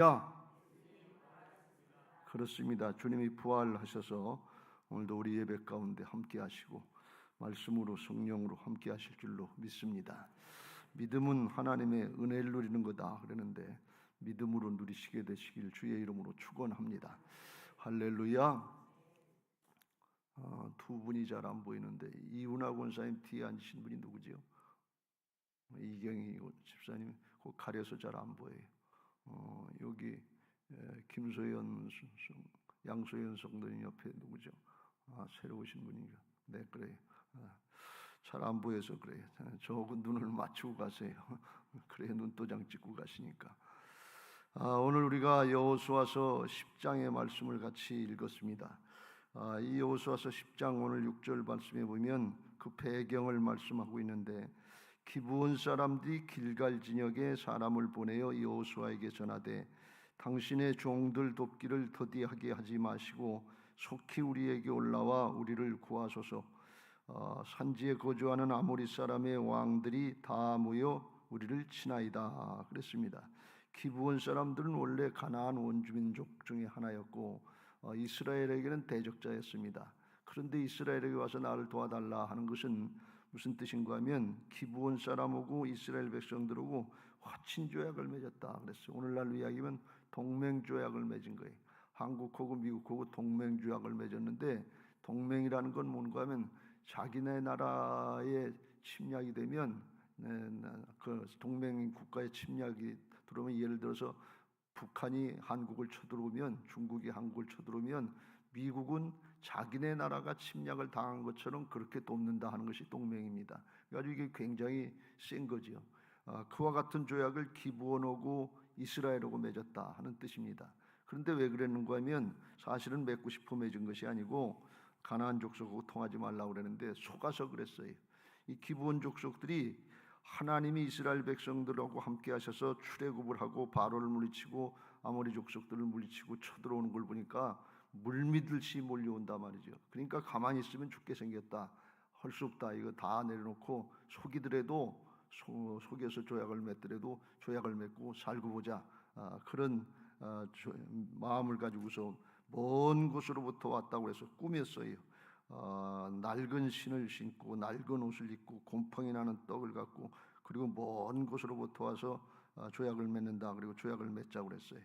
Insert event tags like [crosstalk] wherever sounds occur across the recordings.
야 그렇습니다. 주님이 부활하셔서 오늘도 우리 예배 가운데 함께 하시고 말씀으로 성령으로 함께 하실 줄로 믿습니다. 믿음은 하나님의 은혜를 누리는 거다 그러는데 믿음으로 누리시게 되시길 주의 이름으로 축원합니다. 할렐루야. 어, 두 분이 잘 안 보이는데 이훈아 권사님 뒤에 앉으신 분이 누구지요? 이경희 집사님 그 가려서 잘 안 보여요. 어, 여기 에, 김소연, 양소연 성도님 옆에 누구죠? 아, 새로 오신 분인가? 네, 그래요. 아, 잘안 보여서 그래요. 저하고 눈을 [laughs] 맞추고 가세요. [laughs] 그래 눈도장 찍고 가시니까. 아, 오늘 우리가 여호수아서 10장의 말씀을 같이 읽었습니다. 아, 이 여호수아서 10장 오늘 6절 말씀에 보면 그 배경을 말씀하고 있는데 기브온 사람들이 길갈 진역에 사람을 보내어 여호수아에게 전하되 당신의 종들 돕기를 더디하게 하지 마시고 속히 우리에게 올라와 우리를 구하소서. 어, 산지에 거주하는 아모리 사람의 왕들이 다 모여 우리를 치나이다 그랬습니다. 기브온 사람들은 원래 가나안 원주민족 중에 하나였고 어, 이스라엘에게는 대적자였습니다. 그런데 이스라엘에게 와서 나를 도와달라 하는 것은 무슨 뜻인가 하면 기브온 사람하고 이스라엘 백성들하고 화친 조약을 맺었다 그랬어요. 오늘날 이야기면 동맹 조약을 맺은 거예요. 한국하고 미국하고 동맹 조약을 맺었는데 동맹이라는 건 뭔가 하면 자기네 나라에 침략이 되면 네, 그 동맹 국가의 침략이 들어오면 예를 들어서 북한이 한국을 쳐들어오면 중국이 한국을 쳐들어오면 미국은 자기네 나라가 침략을 당한 것처럼 그렇게 돕는다 하는 것이 동맹입니다. 그래서 이게 굉장히 센 거지요. 아, 그와 같은 조약을 기브원하고 이스라엘하고 맺었다 하는 뜻입니다. 그런데 왜 그랬는가 하면 사실은 맺고 싶어 맺은 것이 아니고 가나안 족속하고 통하지 말라고 그랬는데 속아서 그랬어요. 이 기브원 족속들이 하나님이 이스라엘 백성들하고 함께 하셔서 출애굽을 하고 바로를 물리치고 아모리 족속들을 물리치고 쳐들어오는 걸 보니까 물미듯이 몰려온다 말이죠. 그러니까 가만히 있으면 죽게 생겼다. 할 수 없다. 이거 다 내려놓고 속이더라도 소, 속여서 조약을 맺더라도 조약을 맺고 살고 보자. 아, 그런 아, 조, 마음을 가지고서 먼 곳으로부터 왔다고 해서 꾸몄어요. 어, 낡은 신을 신고 낡은 옷을 입고 곰팡이 나는 떡을 갖고 그리고 먼 곳으로부터 와서 어, 조약을 맺는다 그리고 조약을 맺자고 그랬어요.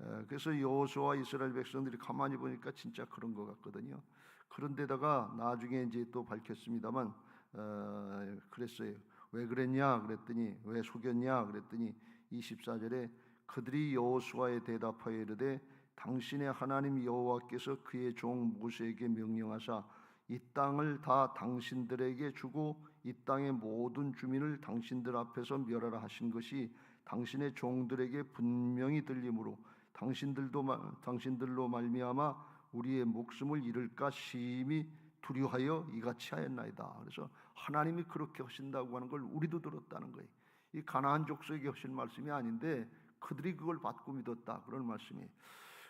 에, 그래서 여호수아 이스라엘 백성들이 가만히 보니까 진짜 그런 것 같거든요. 그런데다가 나중에 이제 또 밝혔습니다만 어, 그랬어요. 왜 그랬냐 그랬더니 왜 속였냐 그랬더니 24절에 그들이 여호수아에 대답하여 이르되 당신의 하나님 여호와께서 그의 종 모세에게 명령하사 이 땅을 다 당신들에게 주고 이 땅의 모든 주민을 당신들 앞에서 멸하라 하신 것이 당신의 종들에게 분명히 들림으로 당신들도 당신들로 말미암아 우리의 목숨을 잃을까 심히 두려하여 이같이 하였나이다. 그래서 하나님이 그렇게 하신다고 하는 걸 우리도 들었다는 거예요. 이 가나안 족속에게 하신 말씀이 아닌데 그들이 그걸 받고 믿었다 그런 말씀이.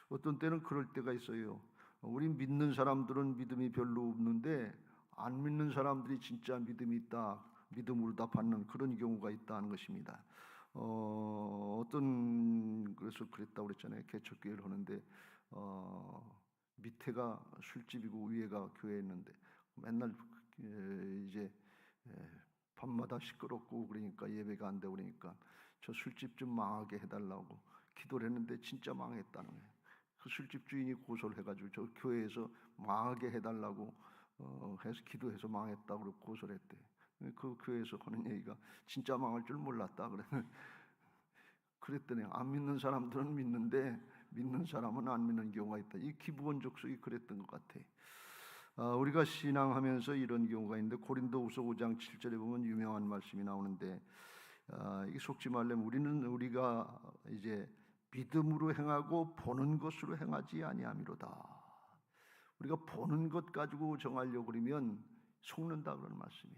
어떤 때는 그럴 때가 있어요. 우리 믿는 사람들은 믿음이 별로 없는데 안 믿는 사람들이 진짜 믿음이 있다. 믿음으로 다 받는 그런 경우가 있다는 것입니다. 어, 어떤 그래서 그랬다고 그랬잖아요. 개척교회를 하는데 어, 밑에가 술집이고 위에가 교회였는데 맨날 이제 밤마다 시끄럽고 그러니까 예배가 안 되고 그러니까 저 술집 좀 망하게 해달라고 기도를 했는데 진짜 망했다는 거예요. 그 술집 주인이 고소를 해가지고 저 교회에서 망하게 해달라고 어, 해서 기도해서 망했다고 고소를 했대. 그 교회에서 하는 얘기가 진짜 망할 줄 몰랐다. [laughs] 그랬더니 안 믿는 사람들은 믿는데 믿는 사람은 안 믿는 경우가 있다. 이 기부원 족속이 그랬던 것 같아. 아, 우리가 신앙하면서 이런 경우가 있는데 고린도후서 5장 7절에 보면 유명한 말씀이 나오는데 아, 이 속지 말려면 우리는 우리가 이제 믿음으로 행하고 보는 것으로 행하지 아니함이로다. 우리가 보는 것 가지고 정하려고 그러면 속는다 그런 말씀이.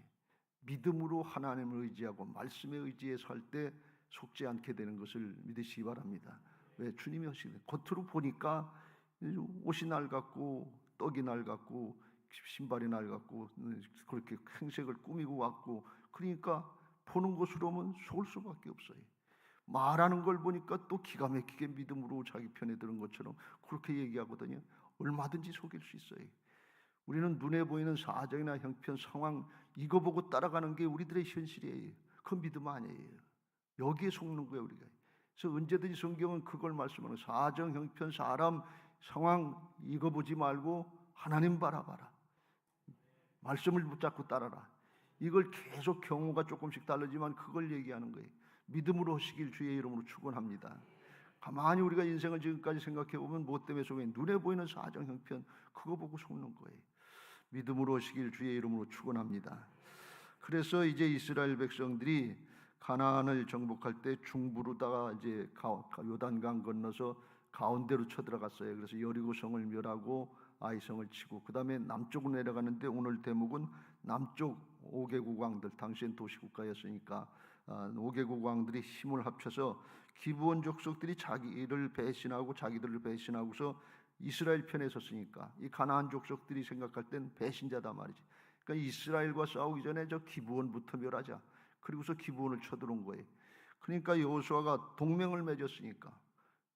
믿음으로 하나님을 의지하고 말씀에 의지해서 할때 속지 않게 되는 것을 믿으시기 바랍니다. 왜 주님이 하시는 겉으로 보니까 옷이 낡았고 떡이 낡았고 신발이 낡았고 그렇게 행색을 꾸미고 왔고 그러니까 보는 것으로는 속을 수밖에 없어요. 말하는 걸 보니까 또 기가 막히게 믿음으로 자기 편에 드는 것처럼 그렇게 얘기하거든요. 얼마든지 속일 수 있어요. 우리는 눈에 보이는 사정이나 형편, 상황 이거 보고 따라가는 게 우리들의 현실이에요. 그 믿음 아니에요. 여기에 속는 거예요, 우리가. 그래서 언제든지 성경은 그걸 말씀하는. 사정, 형편, 사람, 상황 이거 보지 말고 하나님 바라봐라. 말씀을 붙잡고 따라라. 이걸 계속 경우가 조금씩 다르지만 그걸 얘기하는 거예요. 믿음으로 하시길 주의 이름으로 축원합니다. 가만히 우리가 인생을 지금까지 생각해 보면 뭐 때문에 속에 눈에 보이는 사정 형편 그거 보고 속는 거예요. 믿음으로 하시길 주의 이름으로 축원합니다. 그래서 이제 이스라엘 백성들이 가나안을 정복할 때 중부로다가 이제 가- 요단강 건너서 가운데로 쳐들어갔어요. 그래서 여리고 성을 멸하고 아이성을 치고 그다음에 남쪽으로 내려가는데 오늘 대목은 남쪽 5개국 왕들 당시엔 도시국가였으니까 아, 5개국 왕들이 힘을 합쳐서 기브온 족속들이 자기를 배신하고 자기들을 배신하고서 이스라엘 편에 섰으니까 이 가나안 족속들이 생각할 땐 배신자다 말이지. 그러니까 이스라엘과 싸우기 전에 저 기브온부터 멸하자. 그리고서 기브온을 쳐들어온 거예요. 그러니까 여호수아가 동맹을 맺었으니까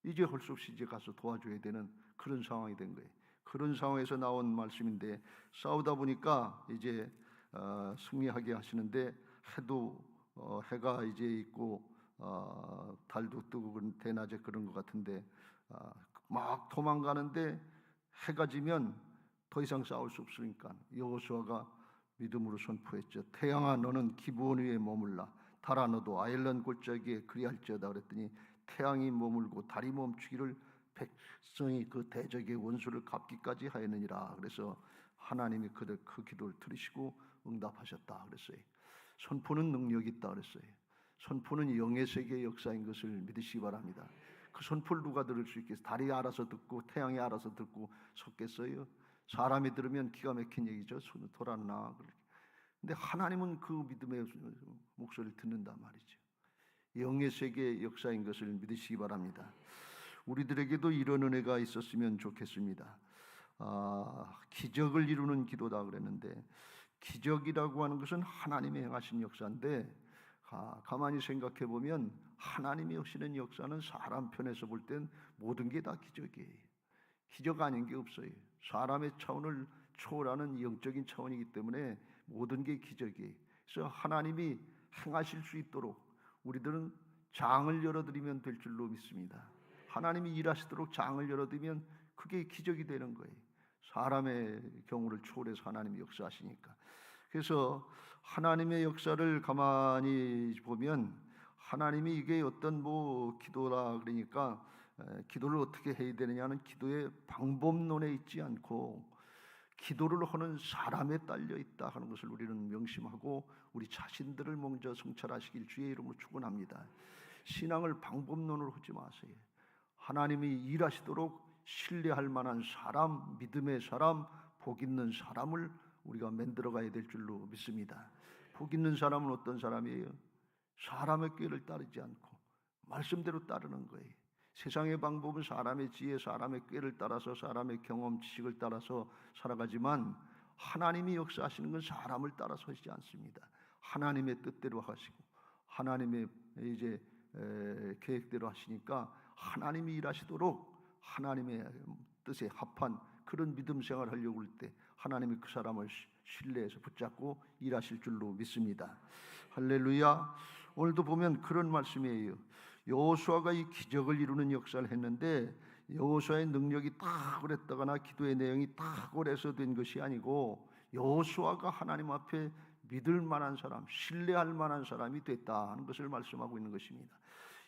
이제 할 수 없이 이제 가서 도와줘야 되는 그런 상황이 된 거예요. 그런 상황에서 나온 말씀인데 싸우다 보니까 이제 어, 승리하게 하시는데 해도 어, 해가 이제 있고 어, 달도 뜨고 그런 대낮에 그런 것 같은데 아, 막 도망가는데 해가 지면 더 이상 싸울 수 없으니까 여호수아가 믿음으로 선포했죠. 태양아 너는 기브온 위에 머물라. 달아 너도 아일런 골짜기에 그리할지어다 그랬더니 태양이 머물고 달이 멈추기를 백성이 그 대적의 원수를 갚기까지 하였느니라. 그래서 하나님이 그들 그 기도를 들으시고 응답하셨다 그랬어요. 선포는 능력이 있다 그랬어요. 선포는 영의 세계의 역사인 것을 믿으시기 바랍니다. 그 선포를 누가 들을 수 있겠어요? 달이 알아서 듣고 태양이 알아서 듣고 섰겠어요? 사람이 들으면 기가 막힌 얘기죠. 손을 돌았나. 근데 하나님은 그 믿음의 목소리를 듣는단 말이죠. 영의 세계의 역사인 것을 믿으시기 바랍니다. 우리들에게도 이런 은혜가 있었으면 좋겠습니다. 아, 기적을 이루는 기도다 그랬는데 기적이라고 하는 것은 하나님이 행하신 역사인데 아, 가만히 생각해 보면 하나님이 하시는 역사는 사람 편에서 볼 땐 모든 게 다 기적이에요. 기적 아닌 게 없어요. 사람의 차원을 초월하는 영적인 차원이기 때문에 모든 게 기적이에요. 그래서 하나님이 행하실 수 있도록 우리들은 장을 열어드리면 될 줄로 믿습니다. 하나님이 일하시도록 장을 열어드리면 그게 기적이 되는 거예요. 사람의 경우를 초월해서 하나님이 역사하시니까. 그래서 하나님의 역사를 가만히 보면 하나님이 이게 어떤 뭐 기도라 그러니까 에, 기도를 어떻게 해야 되느냐는 기도의 방법론에 있지 않고 기도를 하는 사람에 딸려 있다 하는 것을 우리는 명심하고 우리 자신들을 먼저 성찰하시길 주의 이름으로 축원합니다. 신앙을 방법론으로 하지 마세요. 하나님이 일하시도록 신뢰할 만한 사람, 믿음의 사람, 복 있는 사람을 우리가 만들어 가야 될 줄로 믿습니다. 복 있는 사람은 어떤 사람이에요? 사람의 꾀를 따르지 않고 말씀대로 따르는 거예요. 세상의 방법은 사람의 지혜, 사람의 꾀를 따라서 사람의 경험, 지식을 따라서 살아가지만 하나님이 역사하시는 건 사람을 따라서 하지 않습니다. 하나님의 뜻대로 하시고 하나님의 이제 에, 계획대로 하시니까 하나님이 일하시도록 하나님의 뜻에 합한 그런 믿음 생활을 하려고 할 때 하나님이 그 사람을 시- 신뢰해서 붙잡고 일하실 줄로 믿습니다. 할렐루야. 오늘도 보면 그런 말씀이에요. 여호수아가 이 기적을 이루는 역사를 했는데 여호수아의 능력이 탁월했다거나 기도의 내용이 탁월해서 된 것이 아니고 여호수아가 하나님 앞에 믿을 만한 사람, 신뢰할 만한 사람이 됐다 하는 것을 말씀하고 있는 것입니다.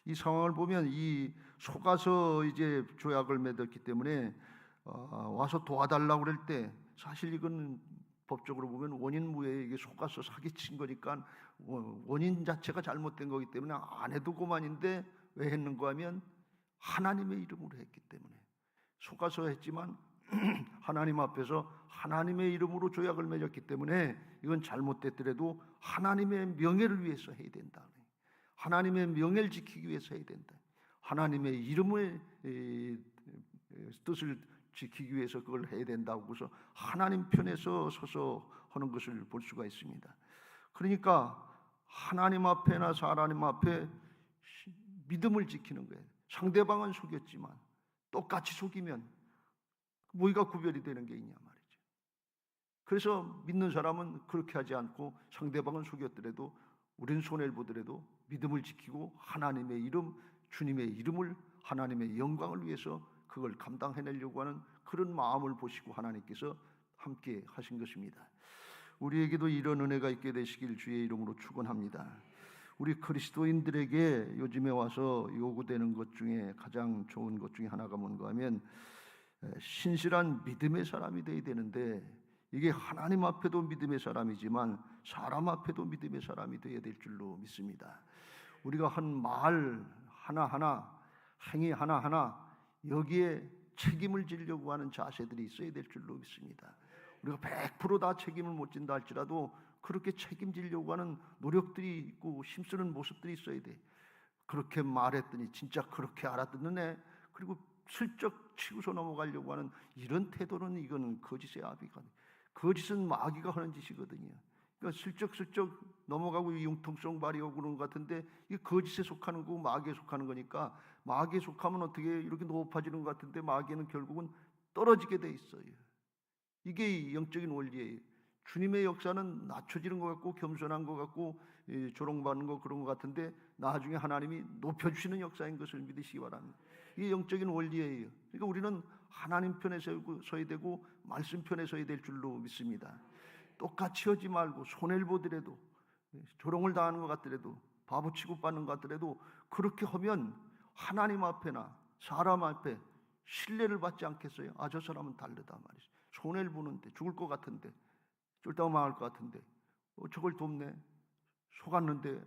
이 상황을 보면 이 속아서 이제 조약을 맺었기 때문에 어, 와서 도와달라고 그럴 때 사실 이건 법적으로 보면 원인 무효에 이게 속아서 사기친 거니까 원- 원인 자체가 잘못된 거기 때문에 안 해도 그만인데 왜 했는가 하면 하나님의 이름으로 했기 때문에 속아서 했지만 [clears throat] 하나님 앞에서 하나님의 이름으로 조약을 맺었기 때문에 이건 잘못됐더라도 하나님의 명예를 위해서 해야 된다. 하나님의 명예를 지키기 위해서 해야 된다. 하나님의 에, 뜻을 지키기 위해서 그걸 해야 된다고 해서 하나님 편에서 서서 하는 것을 볼 수가 있습니다. 그러니까 하나님 앞에나 사람 앞에 시- 믿음을 지키는 거예요. 상대방은 속였지만 똑같이 속이면 뭐가 구별이 되는 게 있냐 말이죠. 그래서 믿는 사람은 그렇게 하지 않고 상대방은 속였더라도 우리는 손해를 보더라도 믿음을 지키고 하나님의 이름, 주님의 이름을 하나님의 영광을 위해서 그걸 감당해내려고 하는 그런 마음을 보시고 하나님께서 함께 하신 것입니다. 우리에게도 이런 은혜가 있게 되시길 주의 이름으로 축원합니다. 우리 그리스도인들에게 요즘에 와서 요구되는 것 중에 가장 좋은 것 중에 하나가 뭔가 하면 신실한 믿음의 사람이 되어야 되는데 이게 하나님 앞에도 믿음의 사람이지만 사람 앞에도 믿음의 사람이 되어야 될 줄로 믿습니다. 우리가 한 말 하나하나 행위 하나하나 여기에 책임을 지려고 하는 자세들이 있어야 될 줄로 믿습니다. 우리가 100%다 책임을 못 진다 할지라도 그렇게 책임지려고 하는 노력들이 있고 힘쓰는 모습들이 있어야 돼. 그렇게 말했더니 진짜 그렇게 알아듣는 애 그리고 슬쩍 치고서 넘어가려고 하는 이런 태도는 이거는 거짓의 아비가 거짓은 마귀가 하는 짓이거든요. 그러니까 슬쩍슬쩍 넘어가고 융통성 발휘하고 그런 것 같은데 이게 거짓에 속하는 거고 마귀에 속하는 거니까 마귀에 속하면 어떻게 이렇게 높아지는 것 같은데 마귀는 결국은 떨어지게 돼 있어요. 이게 영적인 원리예요. 주님의 역사는 낮춰지는 것 같고 겸손한 것 같고 조롱받는 것 그런 것 같은데 나중에 하나님이 높여주시는 역사인 것을 믿으시기 바랍니다. 이게 영적인 원리예요. 그러니까 우리는 하나님 편에 서야 되고 말씀 편에 서야 될 줄로 믿습니다. 똑같이 하지 말고 손해를 보더라도 조롱을 당하는 것 같더라도 바보 취급받는 것 같더라도 그렇게 하면 하나님 앞에나 사람 앞에 신뢰를 받지 않겠어요? 아 저 사람은 다르다 말이죠. 손해를 보는데 죽을 것 같은데 쫄다고 망할 것 같은데 어, 저걸 돕네 속았는데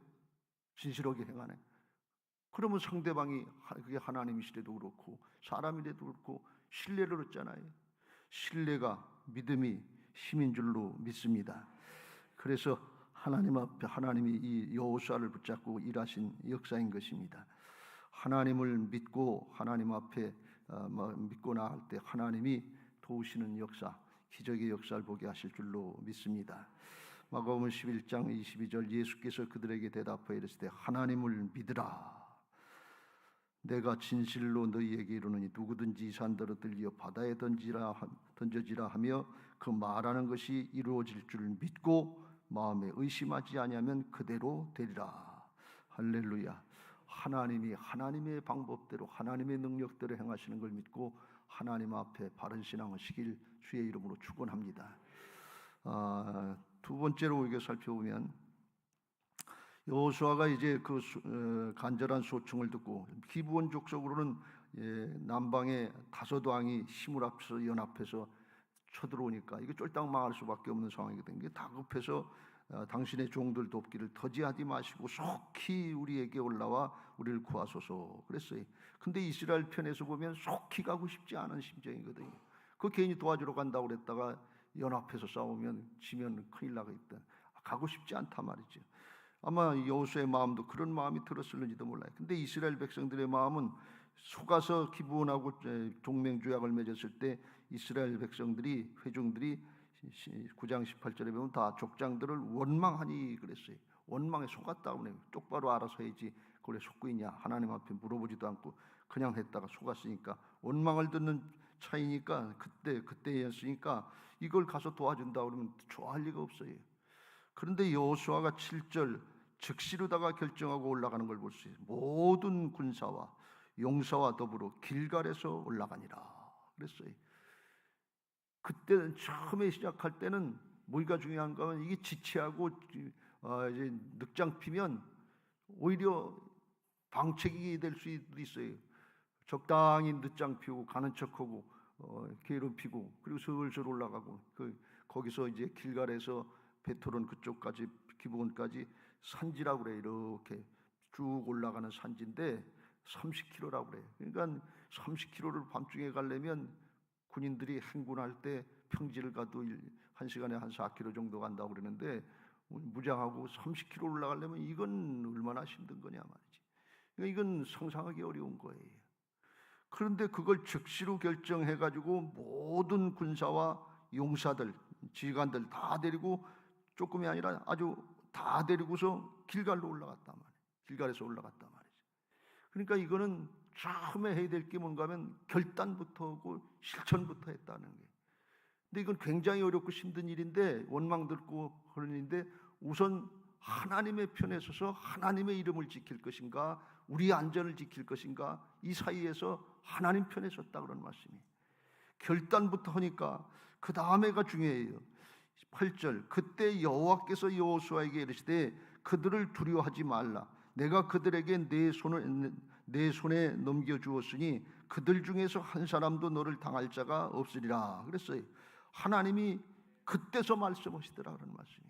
진실하게 행하네. 그러면 상대방이 그게 하나님이시래도 그렇고 사람이래도 그렇고 신뢰를 얻잖아요. 신뢰가 믿음이 힘인 줄로 믿습니다. 그래서 하나님 앞에 하나님이 이 여호수아를 붙잡고 일하신 역사인 것입니다. 하나님을 믿고 하나님 앞에 어, 뭐 믿고 나갈 때 하나님이 도우시는 역사, 기적의 역사를 보게 하실 줄로 믿습니다. 마가복음 11장 22절 예수께서 그들에게 대답하여 이르시되 하나님을 믿으라. 내가 진실로 너희에게 이르노니 누구든지 산더러 들려 바다에 던지라 던져지라 하며 그 말하는 것이 이루어질 줄 믿고 마음에 의심하지 아니하면 그대로 되리라. 할렐루야. 하나님이 하나님의 방법대로 하나님의 능력대로 행하시는 걸 믿고 하나님 앞에 바른 신앙을 시길 주의 이름으로 축원합니다. 아, 두 번째로 우리가 살펴보면 여호수아가 이제 그 수, 어, 간절한 소청을 듣고 기브온 족속으로는 예, 남방의 다섯 왕이 힘을 합쳐서 연합해서 쳐들어오니까 이게 쫄딱 망할 수밖에 없는 상황이거든요. 이게 다급해서 어, 당신의 종들 돕기를 더지하지 마시고 속히 우리에게 올라와 우리를 구하소서 그랬어요. 근데 이스라엘 편에서 보면 속히 가고 싶지 않은 심정이거든요. 그 괜히 도와주러 간다고 그랬다가 연합해서 싸우면 지면 큰일 나겠다. 가고 싶지 않다 말이죠. 아마 여호수의 마음도 그런 마음이 들었을는지도 몰라요. 근데 이스라엘 백성들의 마음은 속아서 기부원하고 동맹조약을 맺었을 때 이스라엘 백성들이 회중들이 9장 18절에 보면 다 족장들을 원망하니 그랬어요. 원망에 속았다고 그래요. 똑바로 알아서 해야지. 그래 속고 있냐? 하나님 앞에 물어보지도 않고 그냥 했다가 속았으니까 원망을 듣는 차이니까 그때 그때였으니까 이걸 가서 도와준다 그러면 좋아할 리가 없어요. 그런데 여호수아가 7절 즉시로다가 결정하고 올라가는 걸 볼 수 있어요. 모든 군사와 용사와 더불어 길갈에서 올라가니라 그랬어요. 그때는 처음에 시작할 때는 뭐가 중요한가 하면 이게 지체하고 어, 이제 늑장 피면 오히려 방책이 될 수도 있어요. 적당히 늦장 피우고 가는 척하고 어, 괴롭히고 그리고 슬슬 올라가고 그 거기서 이제 길갈에서 베토론 그쪽까지 기부원까지 산지라고 그래 이렇게 쭉 올라가는 산지인데 30km라고 그래. 그러니까 30km를 밤중에 가려면 군인들이 행군할 때 평지를 가도 한 시간에 한 4km 정도 간다고 그러는데 무장하고 30km 올라가려면 이건 얼마나 힘든 거냐 말이지. 그러니까 이건 상상하기 어려운 거예요. 그런데 그걸 즉시로 결정해 가지고 모든 군사와 용사들, 지휘관들 다 데리고 조금이 아니라 아주 다 데리고서 길갈로 올라갔단 말이에요. 길갈에서 올라갔단 말이죠. 그러니까 이거는 처음에 해야 될 게 뭔가 하면 결단부터 하고 실천부터 했다는 게. 근데 이건 굉장히 어렵고 힘든 일인데 원망 듣고 그런 일인데 우선 하나님의 편에 서서 하나님의 이름을 지킬 것인가 우리 안전을 지킬 것인가 이 사이에서 하나님 편에 섰다 그런 말씀이. 결단부터 하니까 그 다음에가 중요해요. 8절 그때 여호와께서 여호수아에게 이르시되 그들을 두려워하지 말라. 내가 그들에게 내 손을 내 손에 넘겨 주었으니 그들 중에서 한 사람도 너를 당할 자가 없으리라 그랬어요 하나님이 그때서 말씀하시더라 그런 말씀이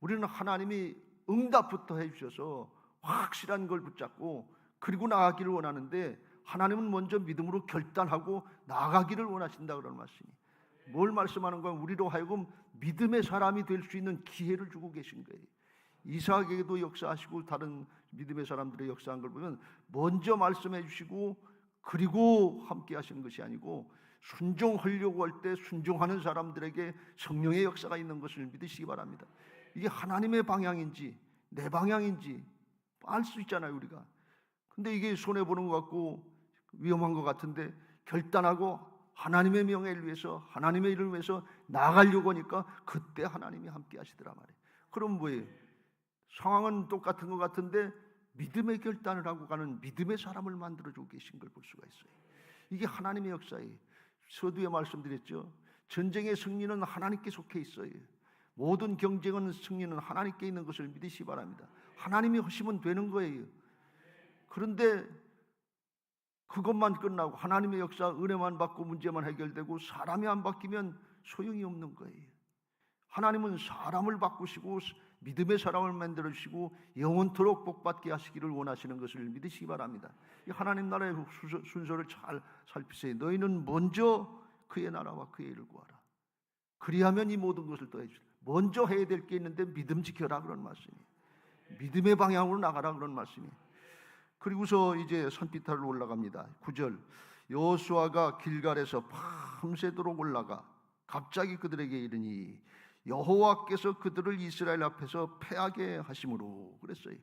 우리는 하나님이 응답부터 해 주셔서 확실한 걸 붙잡고 그리고 나아가기를 원하는데 하나님은 먼저 믿음으로 결단하고 나아가기를 원하신다 그런 말씀이. 뭘 말씀하는 거야? 우리로 하여금 믿음의 사람이 될 수 있는 기회를 주고 계신 거예요. 이삭에게도 역사하시고 다른 믿음의 사람들의 역사한 걸 보면 먼저 말씀해 주시고 그리고 함께 하시는 것이 아니고 순종하려고 할 때 순종하는 사람들에게 성령의 역사가 있는 것을 믿으시기 바랍니다. 이게 하나님의 방향인지 내 방향인지 알 수 있잖아요, 우리가. 근데 이게 손해 보는 것 같고 위험한 것 같은데 결단하고 하나님의 명예를 위해서 하나님의 일을 위해서 나가려고 하니까 그때 하나님이 함께 하시더라 말이에요. 그럼 뭐예요? 상황은 똑같은 것 같은데 믿음의 결단을 하고 가는 믿음의 사람을 만들어주고 계신 걸 볼 수가 있어요. 이게 하나님의 역사예요. 서두에 말씀드렸죠. 전쟁의 승리는 하나님께 속해 있어요. 모든 경쟁은 승리는 하나님께 있는 것을 믿으시 기 바랍니다. 하나님이 하시면 되는 거예요. 그런데 그것만 끝나고 하나님의 역사 은혜만 받고 문제만 해결되고 사람이 안 바뀌면 소용이 없는 거예요. 하나님은 사람을 바꾸시고 믿음의 사람을 만들어 주시고 영원토록 복받게 하시기를 원하시는 것을 믿으시기 바랍니다. 이 하나님 나라의 순서를 잘 살피세요. 너희는 먼저 그의 나라와 그의 일을 구하라. 그리하면 이 모든 것을 더해 주라. 먼저 해야 될 게 있는데 믿음 지켜라 그런 말씀이에요. 믿음의 방향으로 나가라 그런 말씀이에요. 그리고서 이제 산비탈을 올라갑니다. 9절 여호수아가 길갈에서 밤새도록 올라가 갑자기 그들에게 이르니 여호와께서 그들을 이스라엘 앞에서 패하게 하심으로 그랬어요.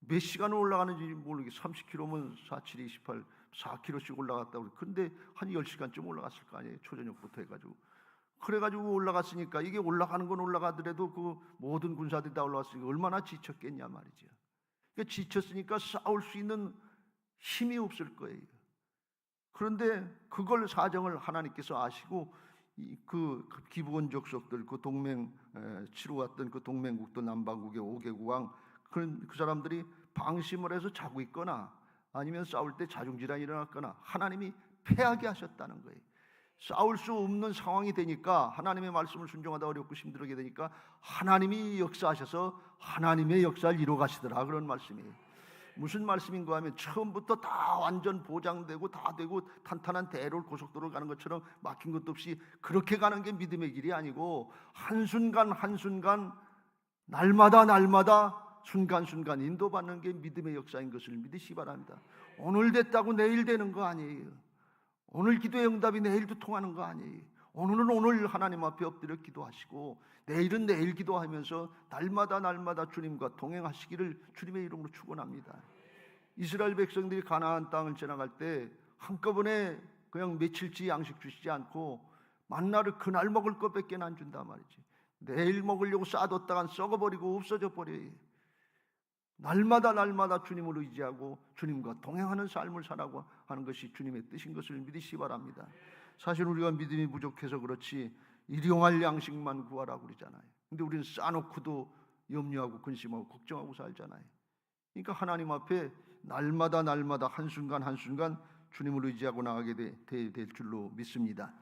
몇 시간을 올라가는지 모르겠 30km면 4, 7, 28, 4km씩 올라갔다고 근데 한 10시간쯤 올라갔을 거 아니에요. 초저녁부터 해가지고. 그래가지고 올라갔으니까 이게 올라가는 건 올라가더라도 그 모든 군사들이 다 올라왔으니까 얼마나 지쳤겠냐 말이죠. 그러니까 지쳤으니까 싸울 수 있는 힘이 없을 거예요. 그런데 그걸 사정을 하나님께서 아시고 그 기부원 족 속들 그 동맹 치러 왔던 그 동맹국도 남방국의 5개국 왕 그런 그 사람들이 방심을 해서 자고 있거나 아니면 싸울 때 자중질환이 일어났거나 하나님이 패하게 하셨다는 거예요. 싸울 수 없는 상황이 되니까 하나님의 말씀을 순종하다 어렵고 힘들게 되니까 하나님이 역사하셔서 하나님의 역사를 이루어 가시더라 그런 말씀이에요. 무슨 말씀인가 하면 처음부터 다 완전 보장되고 다 되고 탄탄한 대로를 고속도로를 가는 것처럼 막힌 것도 없이 그렇게 가는 게 믿음의 길이 아니고 한순간 한순간 날마다 날마다 순간순간 인도받는 게 믿음의 역사인 것을 믿으시기 바랍니다. 오늘 됐다고 내일 되는 거 아니에요. 오늘 기도의 응답이 내일도 통하는 거 아니에요. 오늘은 오늘 하나님 앞에 엎드려 기도하시고 내일은 내일 기도하면서 날마다 날마다 주님과 동행하시기를 주님의 이름으로 축원합니다. 이스라엘 백성들이 가나안 땅을 지나갈 때 한꺼번에 그냥 며칠치 양식 주시지 않고 만나를 그날 먹을 것밖에 안 준다 말이지. 내일 먹으려고 쌓아뒀다간 썩어버리고 없어져 버려요. 날마다 날마다 주님을 의지하고 주님과 동행하는 삶을 살라고 하는 것이 주님의 뜻인 것을 믿으시 바랍니다. 사실 우리가 믿음이 부족해서 그렇지 일용할 양식만 구하라고 그러잖아요. 근데 우리는 싸놓고도 염려하고 근심하고 걱정하고 살잖아요. 그러니까 하나님 앞에 날마다 날마다 한순간 한순간 주님을 의지하고 나가게 되, 될 줄로 믿습니다.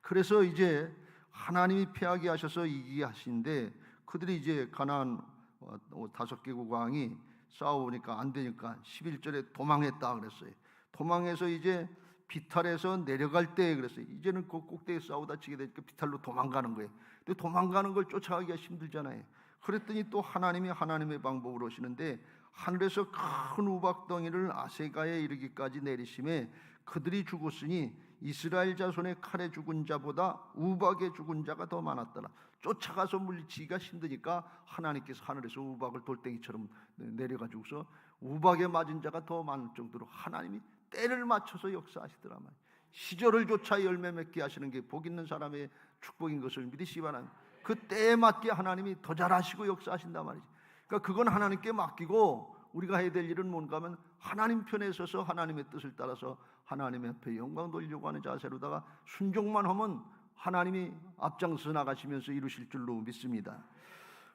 그래서 이제 하나님이 패하게 하셔서 이기게 하신데 그들이 이제 가나안 어, 어, 다섯 개 국 왕이 싸워보니까 안 되니까 11절에 도망했다 그랬어요. 도망해서 이제 비탈에서 내려갈 때 그랬어요. 이제는 그 꼭대기에 싸우다 치게 되니까 비탈로 도망가는 거예요. 근데 도망가는 걸 쫓아가기가 힘들잖아요. 그랬더니 또 하나님이 하나님의 방법으로 오시는데 하늘에서 큰 우박덩이를 아세가에 이르기까지 내리심에 그들이 죽었으니 이스라엘 자손의 칼에 죽은 자보다 우박에 죽은 자가 더 많았더라. 쫓아가서 물리치기가 힘드니까 하나님께서 하늘에서 우박을 돌덩이처럼 내려가지고서 우박에 맞은 자가 더 많을 정도로 하나님이 때를 맞춰서 역사하시더라 말. 시절을 조차 열매 맺게 하시는 게 복 있는 사람의 축복인 것을 믿으시기 바랍니다. 그 때에 맞게 하나님이 더 잘하시고 역사하신단 말이지. 그러니까 그건 하나님께 맡기고 우리가 해야 될 일은 뭔가 하면 하나님 편에 서서 하나님의 뜻을 따라서 하나님 앞에 영광 돌리려고 하는 자세로다가 순종만 하면 하나님이 앞장서 나가시면서 이루실 줄로 믿습니다.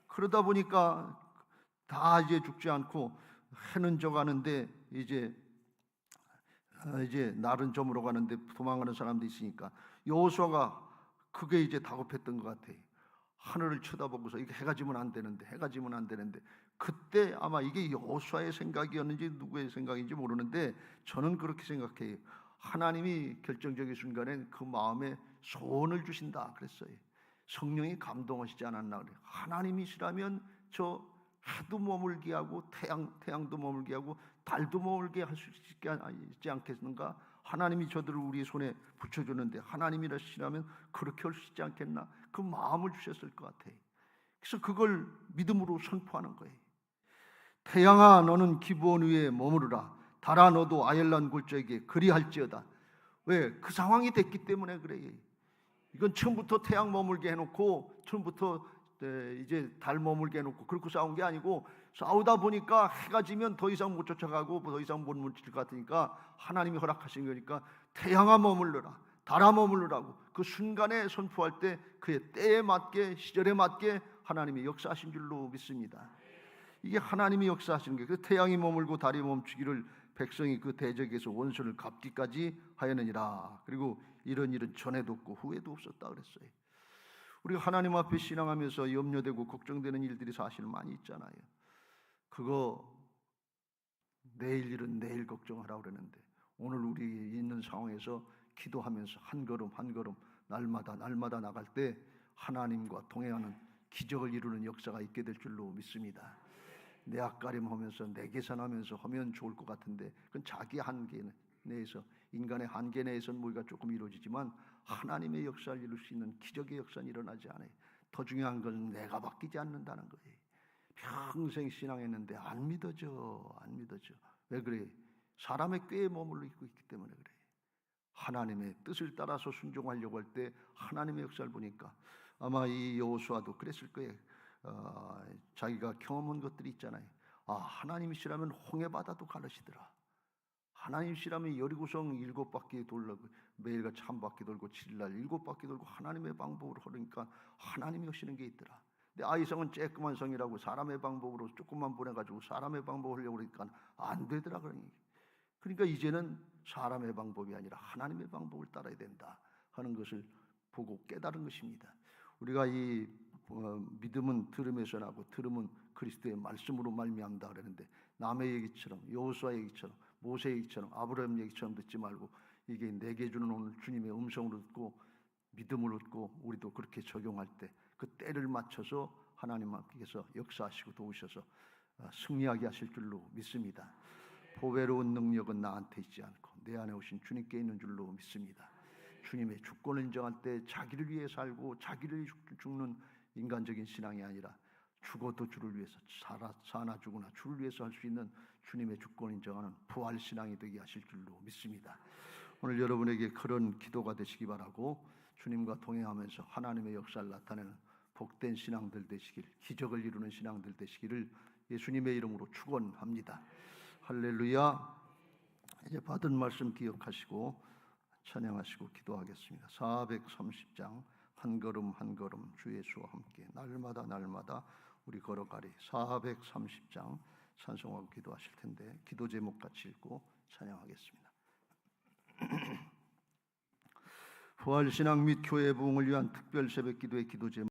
그러다 보니까 다 이제 죽지 않고 해는 져가는데 이제 아, 이제 날은 저물어 가는데 도망가는 사람도 있으니까 여호수아가 그게 이제 다급했던 것 같아요. 하늘을 쳐다보고서 이게 해가 지면 안 되는데 해가 지면 안 되는데 그때 아마 이게 여호수아의 생각이었는지 누구의 생각인지 모르는데 저는 그렇게 생각해요. 하나님이 결정적인 순간에 그 마음에 소원을 주신다 그랬어요. 성령이 감동하시지 않았나 그래요. 하나님이시라면 저 해도 머물게 하고 태양 태양도 머물게 하고 머물게 할 수 있지 않겠는가? 하나님이 저들을 우리 손에 붙여주는데 하나님이라시라면 그렇게 할 수 있지 않겠나? 그 마음을 주셨을 것 같아요. 그래서 그걸 믿음으로 선포하는 거예요. 태양아 너는 기부원 위에 머무르라. 달아 너도 아열란 골짜기에 그리할지어다. 왜? 그 상황이 됐기 때문에 그래요. 이건 처음부터 태양 머물게 해놓고 처음부터 네, 이제 달 머물게 해놓고 그렇게 싸운 게 아니고 싸우다 보니까 해가 지면 더 이상 못 쫓아가고 더 이상 못 뭉칠 것 같으니까 하나님이 허락하신 거니까 태양아 머물러라 달아 머물러라고 그 순간에 선포할 때 그의 때에 맞게 시절에 맞게 하나님이 역사하신 줄로 믿습니다. 이게 하나님이 역사하시는 게그 태양이 머물고 달이 멈추기를 백성이 그 대적에서 원수를 갚기까지 하였느니라. 그리고 이런 일은 전에도 없고 후에도 없었다 그랬어요. 우리가 하나님 앞에 신앙하면서 염려되고 걱정되는 일들이 사실 많이 있잖아요. 그거 내일 일은 내일 걱정하라 그러는데 오늘 우리 있는 상황에서 기도하면서 한 걸음 한 걸음 날마다 날마다 나갈 때 하나님과 동행하는 기적을 이루는 역사가 있게 될 줄로 믿습니다. 내 앞가림하면서 내 계산하면서 하면 좋을 것 같은데 그건 자기 한계 내에서 인간의 한계 내에서는 우리가 조금 이루어지지만 하나님의 역사를 이룰 수 있는 기적의 역사는 일어나지 않아요. 더 중요한 건 내가 바뀌지 않는다는 거예요. 평생 신앙했는데 안 믿어져, 안 믿어져. 왜 그래? 사람의 꾀에 머물러 있고 있기 때문에 그래. 하나님의 뜻을 따라서 순종하려고 할 때 하나님의 역사를 보니까 아마 이 여호수아도 그랬을 거예요. 어, 자기가 경험한 것들이 있잖아요. 아 하나님이시라면 홍해 바다도 가르시더라. 하나님이시라면 여리고성 일곱 바퀴 돌라고 매일같이 한 바퀴 돌고 칠날 일곱 바퀴 돌고 하나님의 방법으로 하니까 하나님이 하시는 게 있더라. 근데 아이성은 쬐끄만 성이라고 사람의 방법으로 조금만 보내가지고 사람의 방법을 하려고 그러니까 안 되더라 그러니. 그러니까 이제는 사람의 방법이 아니라 하나님의 방법을 따라야 된다 하는 것을 보고 깨달은 것입니다. 우리가 이 어, 믿음은 들음에서 나고 들음은 그리스도의 말씀으로 말미암다 그러는데 남의 얘기처럼 여호수아 얘기처럼 모세 얘기처럼 아브라함 얘기처럼 듣지 말고 이게 내게 주는 오늘 주님의 음성으로 듣고 믿음을 얻고 우리도 그렇게 적용할 때 그 때를 맞춰서 하나님 앞에서 역사하시고 도우셔서 어, 승리하게 하실 줄로 믿습니다. 보배로운 능력은 나한테 있지 않고 내 안에 오신 주님께 있는 줄로 믿습니다. 주님의 주권을 인정할 때 자기를 위해 살고 자기를 죽는 인간적인 신앙이 아니라 죽어도 주를 위해서 살아, 사나 죽으나 주를 위해서 할 수 있는 주님의 주권 인정하는 부활 신앙이 되게 하실 줄로 믿습니다. 오늘 여러분에게 그런 기도가 되시기 바라고 주님과 동행하면서 하나님의 역사를 나타내는 복된 신앙들 되시길 기적을 이루는 신앙들 되시기를 예수님의 이름으로 축원합니다. 할렐루야. 이제 받은 말씀 기억하시고 찬양하시고 기도하겠습니다. 430장 한 걸음 한 걸음 주 예수와 함께 날마다 날마다 우리 걸어가리 430장 찬송하고 기도하실 텐데 기도 제목 같이 읽고 찬양하겠습니다. [clears throat] 부활 신앙 및 교회 부흥을 위한 특별 새벽 기도의 기도 제목